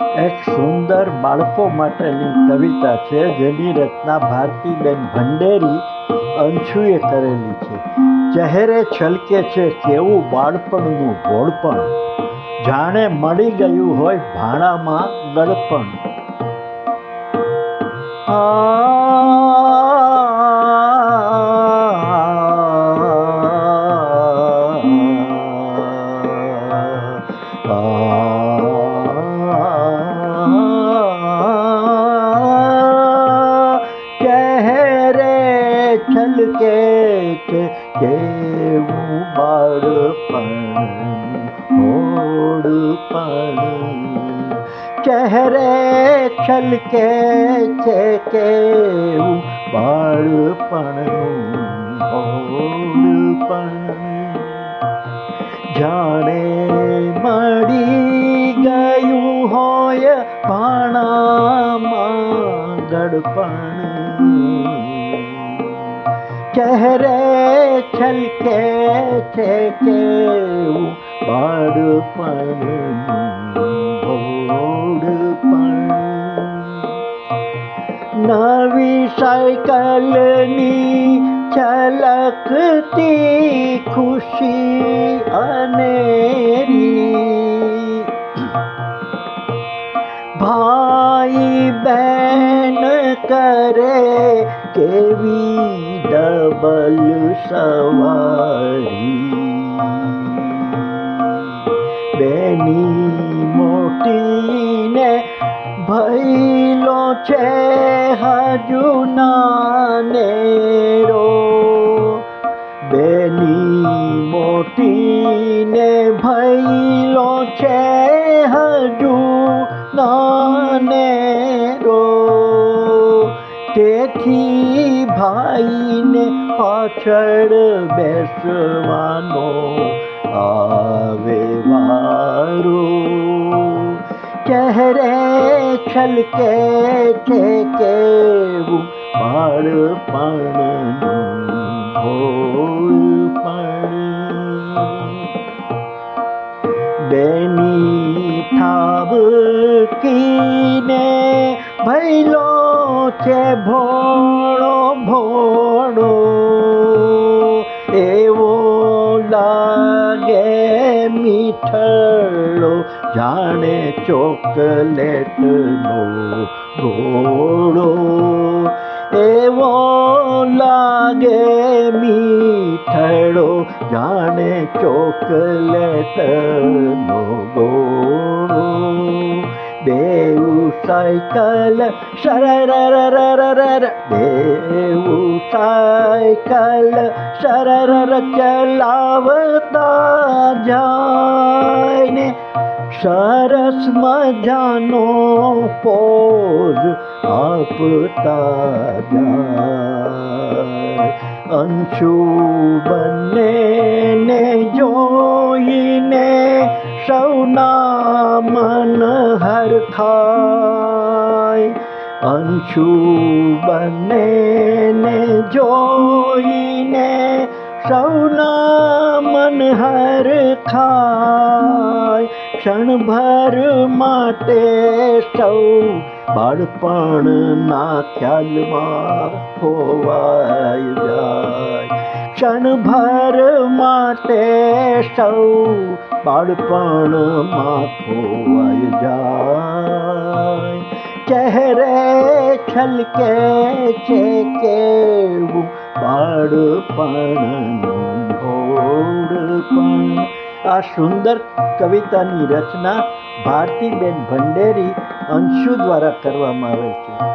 એક સુંદર બાળકો માટેની કવિતા છે, જેની રચના ભારતીબેન ભંડેરી અંશુએ કરેલી છે. ચહેરે છલકે છે કેવું બાળપણનું ભોળપણ. જાણે મળી ગયું હોય ભાણામાં ગળપણ. ચહેરે છલકે છે કેવું બાળપણ ઓળપણ ચહેરે છલકે છે કેવું બાળપણનું ઓળપણ જાણે ચહેરે છલકે છે કેવું બાળપણ નવી સાયકલની છલકતી ખુશી અનેરી ભાઈ બહેન કરે કેવી ડબલ સવારી બેની મોટીને ભૈલો છે હજુ નાનેરો બેની મોટીને ભૈલો છે હજુ નાનેરો તેથી ભાઈને પાછળ બેસવાનો આવે વારો ચહેરે છલકે છે કેવું બાળપણનું ભોળપણ બેની ઠાબકીને ભૈલો છે ભોળો ભોળો એવો લાગે મીઠળો જાણે ચોકલેટનો ગોળો. એવો લાગે મીઠળો જાણે ચોકલેટનો સાયકલ સરરરરરર દેવું સાયકલ સરરર ચલાવતા જાય ને સરસ મજાનો પોઝ આપતા જાય. અંશુ બંને જોઈને સૌના મન હરખાય અંશુ બંને ને જોઈને સૌના મન હરખાય ક્ષણભર માટે સૌ બાળપણના ખ્યાલમાં ખોવાઈ જાય. ક્ષણભર માટે સૌ બાળપણમાં ખોવાઈ જાય. ચહેરે છલકે છે કેવું બાળપણનું ભોળપણ આ સુંદર કવિતાની રચના ભારતીબેન ભંડેરી અંશુ દ્વારા કરવામાં આવે છે.